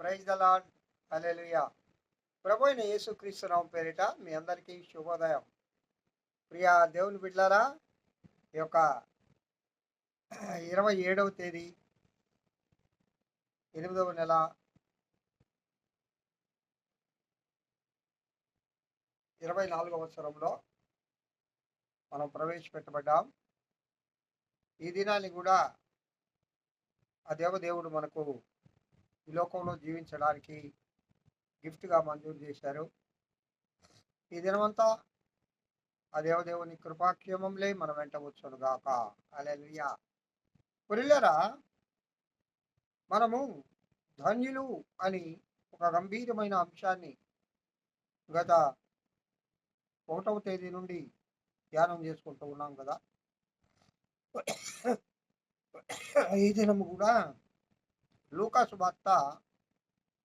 Praise the Lord అలెలుయా హల్లెలూయా. ప్రభు అయిన యేసు పేరిట మీ అందరికీ శుభోదయం. ప్రియా దేవుని బిడ్లారా ఈ యొక్క ఇరవై ఏడవ తేదీ ఎనిమిదవ నెల ఇరవై నాలుగవ సంవత్సరంలో మనం ప్రవేశపెట్టబడ్డాం. ఈ దినాన్ని కూడా ఆ దేవదేవుడు మనకు ఈ లోకంలో జీవించడానికి గిఫ్ట్గా మంజూరు చేశారు. ఈ దినమంతా ఆ దేవదేవుని కృపాక్షేమంలే మనం వెంట వచ్చును గాక. అలెలుయా పురిల్లరా మనము ధన్యులు అని ఒక గంభీరమైన అంశాన్ని గత ఒకటవ తేదీ నుండి ధ్యానం చేసుకుంటూ ఉన్నాం కదా. ఈ దినము కూడా లూకాసు వార్త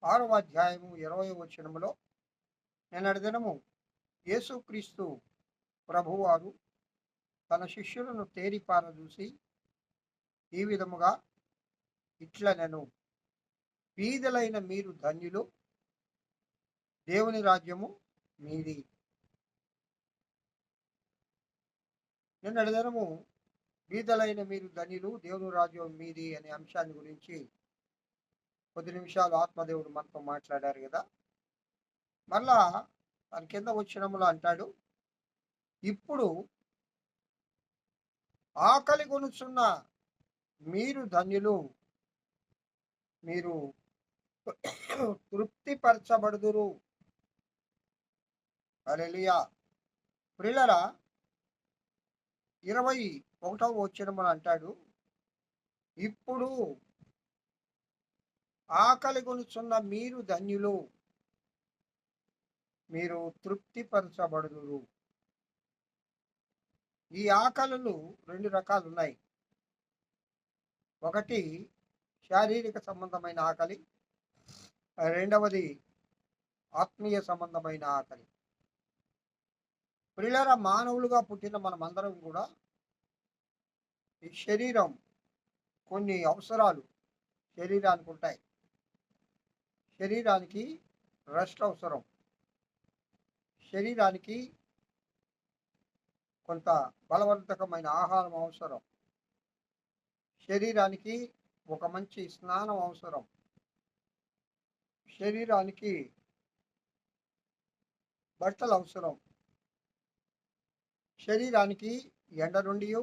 ఆరవ అధ్యాయము ఇరవై వచనములో నిన్నటి దినము యేసుక్రీస్తు ప్రభువారు తన శిష్యులను తేరిపార చూసి ఈ విధముగా ఇట్ల నేను బీదలైన మీరు ధన్యులు దేవుని రాజ్యము మీది. నిన్నటి దినము బీదలైన మీరు ధన్యులు దేవుని రాజ్యం మీది అనే అంశాన్ని గురించి కొద్ది నిమిషాలు ఆత్మదేవుడు మనతో మాట్లాడారు కదా. మళ్ళా దాని కింద వచ్చినములో అంటాడు ఇప్పుడు ఆకలి కొనుచున్న మీరు ధన్యులు మీరు తృప్తిపరచబడుదురు. అలెలియా ప్రిల్లరా ఇరవై ఒకటవ వచ్చినమని అంటాడు ఇప్పుడు ఆకలి కొనుచున్న మీరు ధన్యులు. మీరు తృప్తిపరచబడుదురు. ఈ ఆకలులు రెండు రకాలు ఉన్నాయి ఒకటి శారీరక సంబంధమైన ఆకలి రెండవది ఆత్మీయ సంబంధమైన ఆకలి. పిల్లల మానవులుగా పుట్టిన మనమందరం కూడా ఈ శరీరం కొన్ని అవసరాలు శరీరానికి ఉంటాయి. శరీరానికి రెస్ట్ అవసరం. శరీరానికి కొంత బలవర్ధకమైన ఆహారం అవసరం. శరీరానికి ఒక మంచి స్నానం అవసరం. శరీరానికి బట్టలు అవసరం. శరీరానికి ఎండ నుండి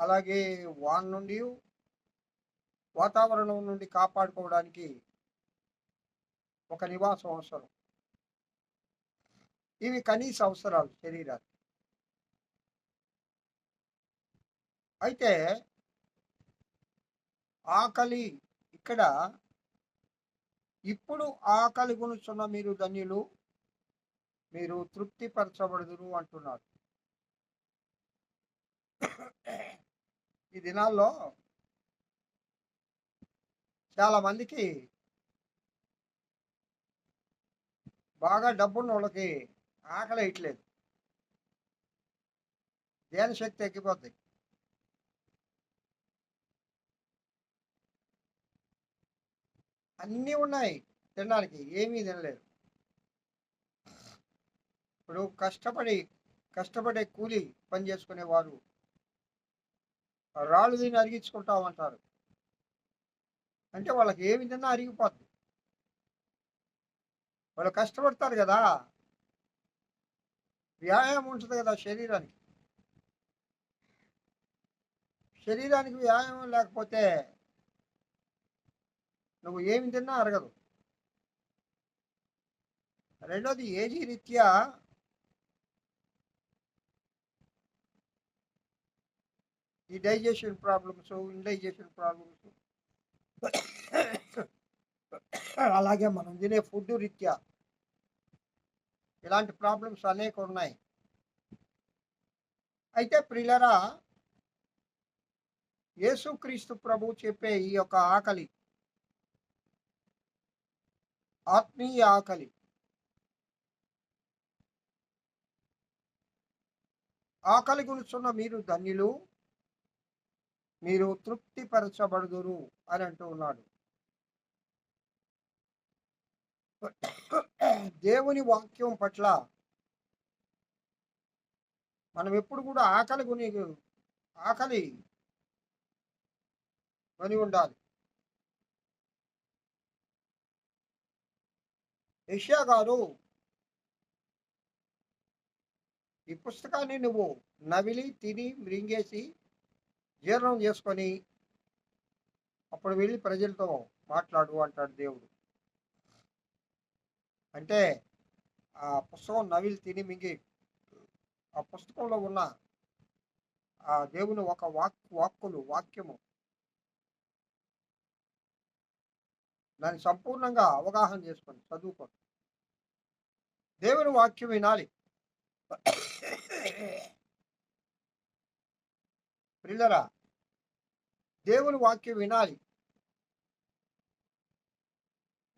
అలాగే వాన్ నుండి వాతావరణం నుండి కాపాడుకోవడానికి ఒక నివాసం అవసరం. ఇవి కనీస అవసరాలు శరీరాలు అయితే ఆకలి ఇక్కడ ఇప్పుడు ఆకలి గునుచున్న మీరు ధన్యులు మీరు తృప్తిపరచబడుదురు అంటున్నారు. ఈ దినాల్లో చాలా మందికి బాగా డబ్బున్న వాళ్ళకి ఆకలి వేయట్లేదు దేని శక్తి ఎక్కిపోద్ది. అన్నీ ఉన్నాయి తినడానికి ఏమీ తినలేదు. ఇప్పుడు కష్టపడి కష్టపడే కూలి పని చేసుకునేవారు. రాళ్ళు దీన్ని అరిగించుకుంటామంటారు. అంటే వాళ్ళకి ఏమి తిన్నా అరిగిపోద్ది. వాళ్ళు కష్టపడతారు కదా. వ్యాయామం ఉంటుంది కదా శరీరానికి. శరీరానికి వ్యాయామం లేకపోతే నువ్వు ఏమి తిన్నా అరగదు. రెండోది ఏజీ రీత్యా ఈ డైజెషన్ ప్రాబ్లమ్స్ ఇండైజెషన్ ప్రాబ్లమ్స్. అలాగే మనం తినే ఫుడ్ రీత్యా ఇలాంటి ప్రాబ్లమ్స్ అనేక ఉన్నాయి. అయితే ప్రిలరా యేసుక్రీస్తు ప్రభు చెప్పే ఈ యొక్క ఆకలి ఆత్మీయ ఆకలి ఆకలి గురుచున్న మీరు ధన్యులు మీరు తృప్తిపరచబడుదురు అని అంటూ ఉన్నాడు. దేవుని వాక్యం పట్ల మనం ఎప్పుడు కూడా ఆకలి కొని ఆకలి కొని ఉండాలి. యష్యా గారు ఈ పుస్తకాన్ని నువ్వు నవిలి తిని మృంగేసి జీర్ణం చేసుకొని అప్పుడు వెళ్ళి ప్రజలతో మాట్లాడు అంటాడు దేవుడు. అంటే ఆ పుస్తకం నవిల్ తిని మింగి ఆ పుస్తకంలో ఉన్న ఆ దేవుని ఒక వాక్ వాక్కులు వాక్యము దాన్ని సంపూర్ణంగా అవగాహన చేసుకొని చదువుకోండి. దేవుని వాక్యం వినాలి. పిల్లరా దేవుని వాక్యం వినాలి.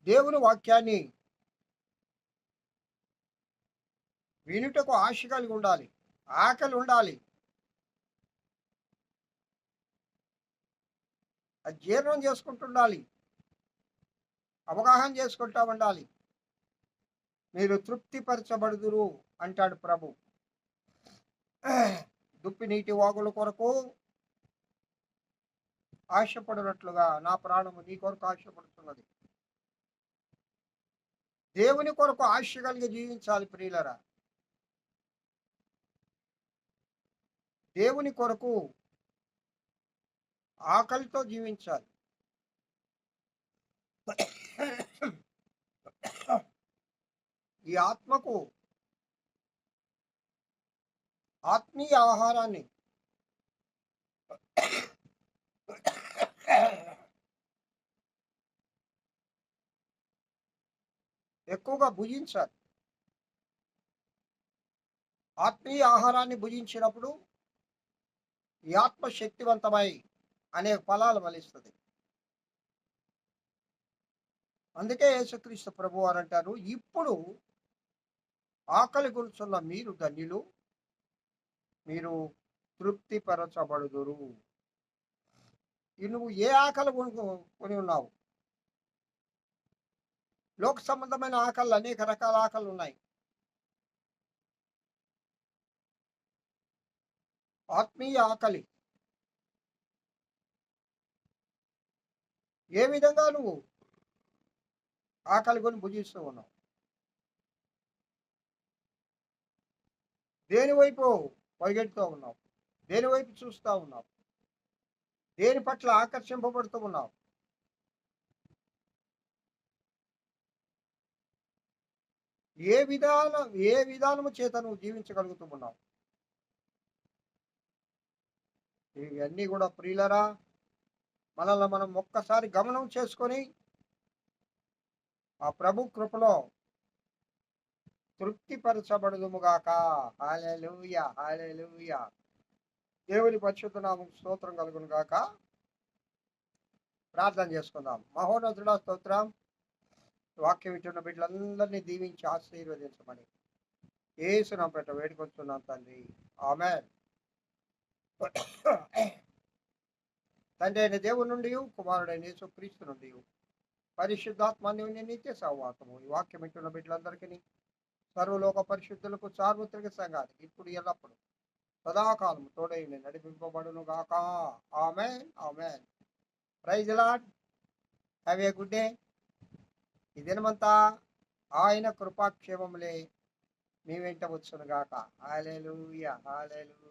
దేవుని వాక్యాన్ని వినుటకు ఆశ కలిగి ఉండాలి ఆకలి ఉండాలి. అది జీర్ణం చేసుకుంటుండాలి అవగాహన చేసుకుంటా ఉండాలి. మీరు తృప్తిపరచబడుదురు అంటాడు ప్రభు. దుప్పి నీటి వాగుల కొరకు ఆశపడినట్లుగా నా ప్రాణము నీ కొరకు ఆశపడుతున్నది. దేవుని కొరకు ఆశ కలిగి జీవించాలి ప్రియులరా. దేవుని కొరకు ఆకలితో జీవించాలి. ఈ ఆత్మకు ఆత్మీయ ఆహారాన్ని ఎక్కువగా భుజించాలి. ఆత్మీయ ఆహారాన్ని భుజించినప్పుడు ఈ ఆత్మ శక్తివంతమై అనేక ఫలాలు ఫలిస్తుంది. అందుకే యేసుక్రీస్తు ప్రభు అని అంటారు ఇప్పుడు ఆకలి గురుచున్న మీరు ధన్యులు మీరు తృప్తిపరచబడుదురు. నువ్వు ఏ ఆకలి కొని ఉన్నావు? లోక సంబంధమైన ఆకళ్ళు అనేక రకాల ఆకలు ఉన్నాయి. ఆత్మీయ ఆకలి. ఏ విధంగా నువ్వు ఆకలి కొని భుజిస్తూ ఉన్నావు? దేనివైపు పరిగెడుతూ ఉన్నావు? దేనివైపు చూస్తూ ఉన్నావు? దేని పట్ల ఆకర్షింపబడుతూ ఉన్నావు? ఏ విధానం ఏ విధానము చేత నువ్వు జీవించగలుగుతూ ఉన్నావు? ఇవన్నీ కూడా ప్రియులరా మనల్ని మనం ఒక్కసారి గమనం చేసుకొని ఆ ప్రభు కృపలో తృప్తిపరచబడుదుముగాక. హాలేలుయ హాలేలుయ దేవుని పరిశుద్ధ నామం స్తోత్రం కలుగును గాక ప్రార్థన చేసుకుందాం. మహోన్నతుడ స్తోత్రం. వాక్యం ఇచ్చిన బిడ్డలందరినీ దీవించి ఆశీర్వదించమని. ఏసు నా పెట్ట వేడుకొస్తున్నాం తండ్రి. ఆమె తండ్రి అయిన దేవుని నుండి కుమారుడైన యేసు క్రీస్తు నుండి పరిశుద్ధాత్మాన్ని నిత్య సహవాసము ఈ వాక్యం ఇంటున్న బిడ్డలందరికీ సర్వలోక పరిశుద్ధులకు సార్వత్రిక సంఘానికి ఇప్పుడు ఎల్లప్పుడు సదాకాలం తోడై నడిపింపబడును గాక ఆమె ఆమె praise Lord have a good day ఈ దినమంతా ఆయన కృపాక్షేమములే మీ వెంట వచ్చును గాక హాలేలుయ హాలేలుయ